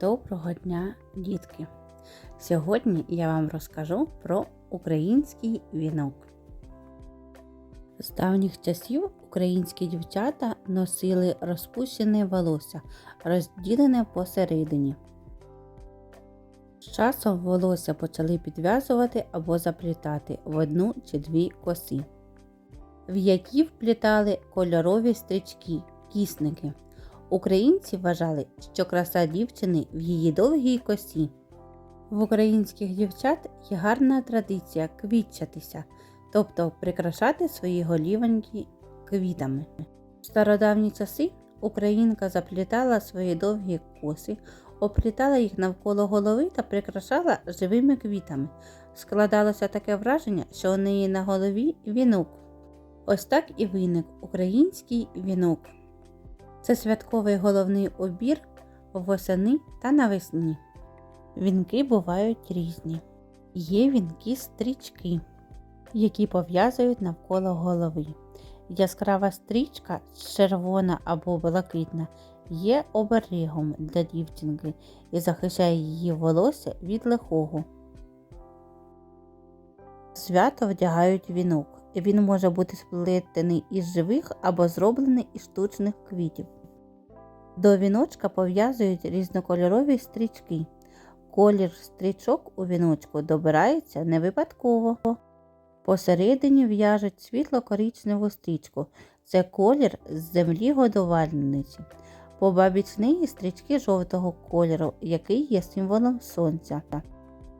Доброго дня, дітки! Сьогодні я вам розкажу про український вінок. З давніх часів українські дівчата носили розпущене волосся, розділене посередині. З часом волосся почали підв'язувати або заплітати в одну чи дві коси, в які вплітали кольорові стрічки, кісники. Українці вважали, що краса дівчини в її довгій косі. В українських дівчат є гарна традиція квітчатися, тобто прикрашати свої голівоньки квітами. В стародавні часи українка заплітала свої довгі коси, оплітала їх навколо голови та прикрашала живими квітами. Складалося таке враження, що у неї на голові вінок. Ось так і виник український вінок. Це святковий головний обір восени та навесні. Вінки бувають різні. Є вінки стрічки, які пов'язують навколо голови. Яскрава стрічка, червона або блакитна, є оберегом для дівчинки і захищає її волосся від лихого. Свято вдягають вінок. Він може бути сплетений із живих або зроблений із штучних квітів. До віночка пов'язують різнокольорові стрічки. Колір стрічок у віночку добирається не випадково. Посередині в'яжуть світло-коричневу стрічку. Це колір з землі годувальниці. По бабіч неї стрічки жовтого кольору, який є символом сонця.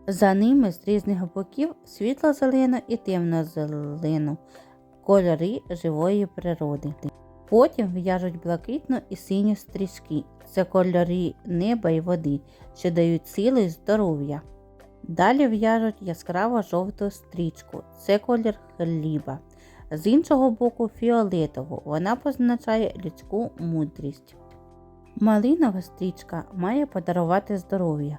За ними з різних боків світло-зелену і темно-зелену кольори живої природи. Потім в'яжуть блакитну і синю стрічки. Це кольори неба і води, що дають сили і здоров'я. Далі в'яжуть яскраво жовту стрічку, це колір хліба. З іншого боку фіолетову, вона позначає людську мудрість. Малинова стрічка має подарувати здоров'я,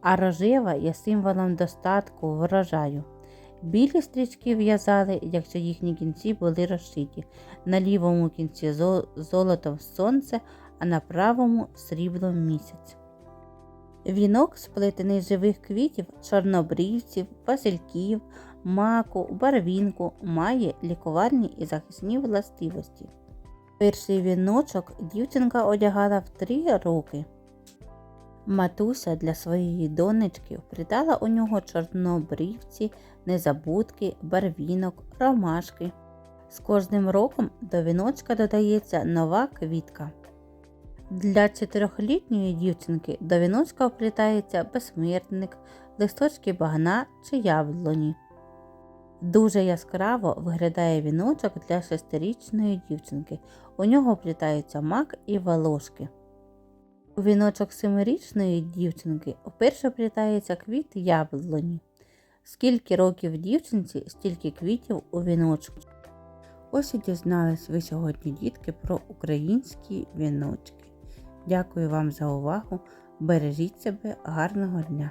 а рожева є символом достатку врожаю. Білі стрічки в'язали, якщо їхні кінці були розшиті, на лівому кінці золотом сонце, а на правому сріблом місяць. Вінок сплетений з живих квітів, чорнобрівців, васильків, маку, барвінку, має лікувальні і захисні властивості. Перший віночок дівчинка одягала в три роки. Матуся для своєї донечки вплітала у нього чорнобрівці, незабудки, барвінок, ромашки. З кожним роком до віночка додається нова квітка. Для чотирьохлітньої дівчинки до віночка вплітається безсмертник, листочки багна чи яблуні. Дуже яскраво виглядає віночок для шестирічної дівчинки. У нього вплітаються мак і волошки. У віночок семирічної дівчинки вперше плітається квіт яблуні. Скільки років дівчинці, стільки квітів у віночку. Ось і дізнались ви сьогодні, дітки, про українські віночки. Дякую вам за увагу. Бережіть себе, гарного дня!